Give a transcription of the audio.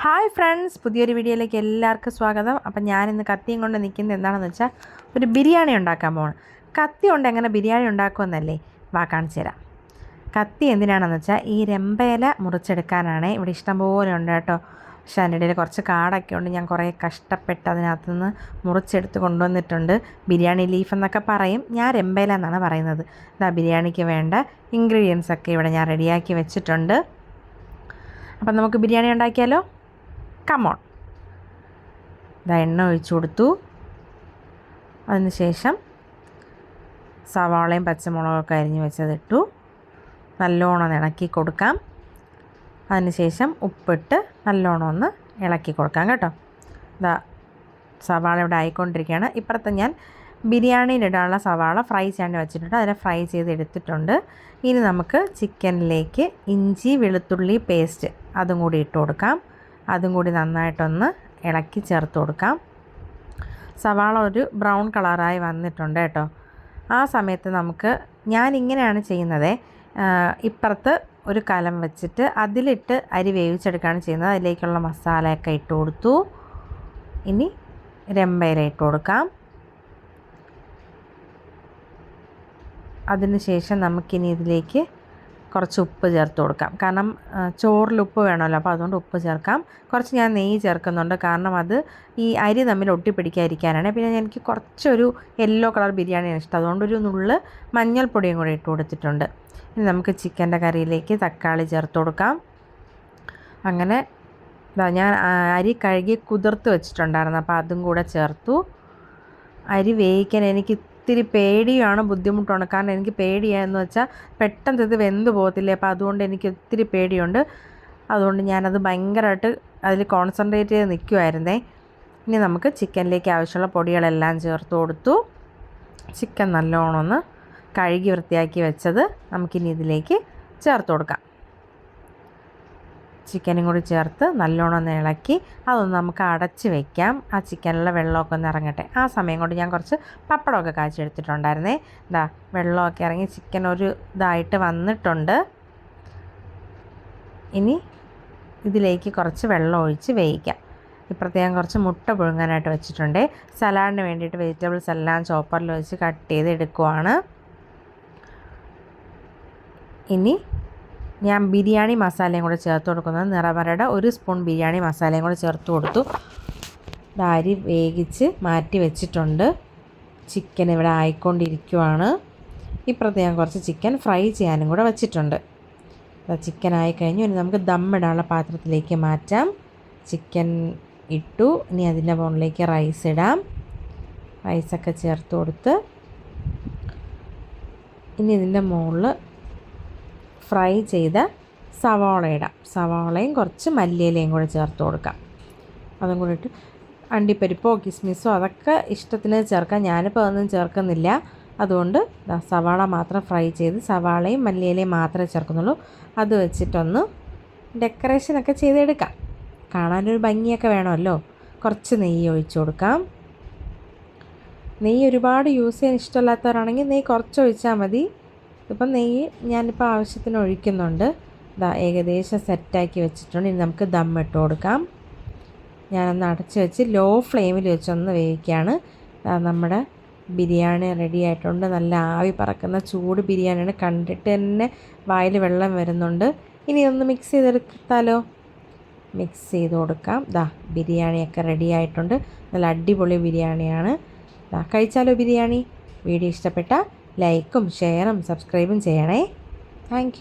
Hi friends പുതിയൊരു വീഡിയോയിലേക്ക് എല്ലാവർക്കും സ്വാഗതം. അപ്പം ഞാനിന്ന് കത്തിയും കൊണ്ട് നിൽക്കുന്നത് എന്താണെന്ന് വെച്ചാൽ ഒരു ബിരിയാണി ഉണ്ടാക്കാൻ പോകണം കത്തി കൊണ്ട് എങ്ങനെ ബിരിയാണി ഉണ്ടാക്കുമെന്നല്ലേ? വാ കാണിച്ചു തരാം. കത്തി എന്തിനാണെന്ന് വെച്ചാൽ ഈ രമ്പയില മുറിച്ചെടുക്കാനാണ് ഇവിടെ ഇഷ്ടംപോലെ ഉണ്ട് കേട്ടോ. പക്ഷേ അതിന്റെ ഇടയിൽ കുറച്ച് കാടൊക്കെ ഉണ്ട്. ഞാൻ കുറേ കഷ്ടപ്പെട്ട് അതിനകത്ത് നിന്ന് മുറിച്ചെടുത്ത് കൊണ്ടുവന്നിട്ടുണ്ട്. ബിരിയാണി ലീഫ് എന്നൊക്കെ പറയും. ഞാൻ രമ്പയില എന്നാണ് പറയുന്നത്. ഇതാ ബിരിയാണിക്ക് വേണ്ട ഇൻഗ്രീഡിയൻസ് ഒക്കെ ഇവിടെ ഞാൻ റെഡിയാക്കി വെച്ചിട്ടുണ്ട്. അപ്പം നമുക്ക് ബിരിയാണി ഉണ്ടാക്കിയാലോ? കമോൺ ഇതാ എണ്ണ ഒഴിച്ചു കൊടുത്തു. അതിനുശേഷം സവാളയും പച്ചമുളകൊക്കെ അരിഞ്ഞ് വെച്ചതിട്ടു. നല്ലോണം ഇളക്കി കൊടുക്കാം. അതിനുശേഷം ഉപ്പിട്ട് നല്ലോണം ഒന്ന് ഇളക്കി കൊടുക്കാം കേട്ടോ. ഇതാ സവാള ഇവിടെ ആയിക്കൊണ്ടിരിക്കുകയാണ്. ഇപ്പുറത്ത് ഞാൻ ബിരിയാണിയിലിടാനുള്ള സവാള ഫ്രൈ ചെയ്യാണ്ട് വെച്ചിട്ടുണ്ട്. അതിനെ ഫ്രൈ ചെയ്ത് എടുത്തിട്ടുണ്ട്. ഇനി നമുക്ക് ചിക്കനിലേക്ക് ഇഞ്ചി വെളുത്തുള്ളി പേസ്റ്റ് അതും കൂടി ഇട്ട് കൊടുക്കാം. അതും കൂടി നന്നായിട്ടൊന്ന് ഇളക്കി ചേർത്ത് കൊടുക്കാം. സവാള ഒരു ബ്രൗൺ കളറായി വന്നിട്ടുണ്ട് കേട്ടോ. ആ സമയത്ത് നമുക്ക് ഞാൻ ഇങ്ങനെയാണ് ചെയ്യുന്നത് ഇപ്പുറത്ത് ഒരു കലം വെച്ചിട്ട് അതിലിട്ട് അരി വേവിച്ചെടുക്കുകയാണ് ചെയ്യുന്നത്. അതിലേക്കുള്ള മസാലയൊക്കെ ഇട്ട് കൊടുത്തു. ഇനി രമ്പയില ഇട്ട് കൊടുക്കാം. അതിനുശേഷം നമുക്കിനി ഇതിലേക്ക് കുറച്ച് ഉപ്പ് ചേർത്ത് കൊടുക്കാം. കാരണം ചോറിൽ ഉപ്പ് വേണമല്ലോ അപ്പോൾ അതുകൊണ്ട് ഉപ്പ് ചേർക്കാം. കുറച്ച് ഞാൻ നെയ്യ് ചേർക്കുന്നുണ്ട്. കാരണം അത് ഈ അരി തമ്മിൽ ഒട്ടിപ്പിടിക്കാതിരിക്കാനാണ്. പിന്നെ എനിക്ക് കുറച്ചൊരു യെല്ലോ കളർ ബിരിയാണിയാണ് ഇഷ്ടം. അതുകൊണ്ട് ഒരു നുള്ള് മഞ്ഞൾപ്പൊടിയും കൂടി ഇട്ട് കൊടുത്തിട്ടുണ്ട്. ഇനി നമുക്ക് ചിക്കന്റെ കറിയിലേക്ക് തക്കാളി ചേർത്ത് കൊടുക്കാം. അങ്ങനെ ഞാൻ അരി കഴുകി കുതിർത്ത് വെച്ചിട്ടുണ്ടായിരുന്നു. അപ്പോൾ അതും കൂടെ ചേർത്തു. അരി വേവിക്കാൻ എനിക്ക് ഇത്തിരി പേടിയാണ് ബുദ്ധിമുട്ടാണ്. കാരണം എനിക്ക് പേടിയാന്ന് വെച്ചാൽ പെട്ടെന്ന് ഇത് വെന്ത് പോകത്തില്ലേ? അപ്പോൾ അതുകൊണ്ട് എനിക്ക് ഒത്തിരി പേടിയുണ്ട്. അതുകൊണ്ട് ഞാനത് ഭയങ്കരമായിട്ട് അതിൽ കോൺസെൻട്രേറ്റ് ചെയ്ത് നിൽക്കുമായിരുന്നേ ഇനി നമുക്ക് ചിക്കനിലേക്ക് ആവശ്യമുള്ള പൊടികളെല്ലാം ചേർത്ത് കൊടുത്തു. ചിക്കൻ നല്ലോണം ഒന്ന് കഴുകി വൃത്തിയാക്കി വെച്ചത് നമുക്കിനി ഇതിലേക്ക് ചേർത്ത് കൊടുക്കാം. ചിക്കനും കൂടി ചേർത്ത് നല്ലോണം ഇളക്കി അതൊന്ന് നമുക്ക് അടച്ച് വെക്കാം. ആ ചിക്കനിലെ വെള്ളമൊക്കെ ഒന്ന് ഇറങ്ങട്ടെ. ആ സമയം കൊണ്ട് ഞാൻ കുറച്ച് പപ്പടമൊക്കെ കാച്ചെടുത്തിട്ടുണ്ടായിരുന്നേ ഇതാ വെള്ളമൊക്കെ ഇറങ്ങി ചിക്കൻ ഒരു ഇതായിട്ട് വന്നിട്ടുണ്ട്. ഇനി ഇതിലേക്ക് കുറച്ച് വെള്ളം ഒഴിച്ച് വേവിക്കാം. ഇപ്പോഴത്തെ ഞാൻ കുറച്ച് മുട്ട പുഴുങ്ങാനായിട്ട് വെച്ചിട്ടുണ്ട്. സലാഡിന് വേണ്ടിയിട്ട് വെജിറ്റബിൾസ് എല്ലാം ചോപ്പറിൽ വെച്ച് കട്ട് ചെയ്ത് എടുക്കുവാണ് ഇനി ഞാൻ ബിരിയാണി മസാലയും കൂടെ ചേർത്ത് കൊടുക്കുന്നത്. നിറവരയുടെ ഒരു സ്പൂൺ ബിരിയാണി മസാലയും കൂടെ ചേർത്ത് കൊടുത്തു. അരി വേവിച്ച് മാറ്റി വെച്ചിട്ടുണ്ട്. ചിക്കൻ ഇവിടെ ആയിക്കൊണ്ടിരിക്കുവാണ്. ഇപ്പുറത്ത് ഞാൻ കുറച്ച് ചിക്കൻ ഫ്രൈ ചെയ്യാനും കൂടെ വെച്ചിട്ടുണ്ട്. ചിക്കൻ ആയിക്കഴിഞ്ഞു. ഇനി നമുക്ക് ദമ്മിടാനുള്ള പാത്രത്തിലേക്ക് മാറ്റാം. ചിക്കൻ ഇട്ടു. ഇനി അതിന്റെ മുകളിലേക്ക് റൈസ് ഇടാം. റൈസൊക്കെ ചേർത്ത് കൊടുത്ത് ഇനി ഇതിന്റെ മുകളിൽ ഫ്രൈ ചെയ്ത സവാള ഇടാം. സവാളയും കുറച്ച് മല്ലിയിലയും കൂടെ ചേർത്ത് കൊടുക്കാം. അതും കൂടി ഇട്ട് അണ്ടിപ്പരിപ്പോ കിസ്മിസോ അതൊക്കെ ഇഷ്ടത്തിന് ചേർക്കാം. ഞാനിപ്പോൾ ഒന്നും ചേർക്കുന്നില്ല. അതുകൊണ്ട് സവാള മാത്രം ഫ്രൈ ചെയ്ത് സവാളയും മല്ലിയിലയും മാത്രമേ ചേർക്കുന്നുള്ളൂ. അത് വെച്ചിട്ടൊന്ന് ഡെക്കറേഷനൊക്കെ ചെയ്തെടുക്കാം. കാണാനൊരു ഭംഗിയൊക്കെ വേണമല്ലോ. കുറച്ച് നെയ്യ് ഒഴിച്ചു കൊടുക്കാം. നെയ്യ് ഒരുപാട് യൂസ് ചെയ്യാൻ ഇഷ്ടമില്ലാത്തവരാണെങ്കിൽ നെയ്യ് കുറച്ച് ഒഴിച്ചാൽ മതി. ഇപ്പം നെയ്യ് ഞാനിപ്പോൾ ആവശ്യത്തിന് ഒഴിക്കുന്നുണ്ട്. ഇതാ ഏകദേശം സെറ്റാക്കി വെച്ചിട്ടുണ്ട്. ഇനി നമുക്ക് ദം ഇട്ട് കൊടുക്കാം. ഞാനൊന്ന് അടച്ച് വെച്ച് ലോ ഫ്ലെയിമിൽ വെച്ചൊന്ന് വേവിക്കുകയാണ്. നമ്മുടെ ബിരിയാണി റെഡി ആയിട്ടുണ്ട്. നല്ല ആവി പറക്കുന്ന ചൂട് ബിരിയാണിയാണ്. കണ്ടിട്ട് തന്നെ വായിൽ വെള്ളം വരുന്നുണ്ട്. ഇനി ഒന്ന് മിക്സ് ചെയ്തെടുത്താലോ? മിക്സ് ചെയ്ത് കൊടുക്കാം. ദാ ബിരിയാണിയൊക്കെ റെഡി ആയിട്ടുണ്ട്. നല്ല അടിപൊളി ബിരിയാണിയാണ്. ദാ കഴിച്ചാലോ ബിരിയാണി? വീഡിയോ ഇഷ്ടപ്പെട്ട ലൈക്കും ഷെയറും സബ്സ്ക്രൈബും ചെയ്യണേ. താങ്ക്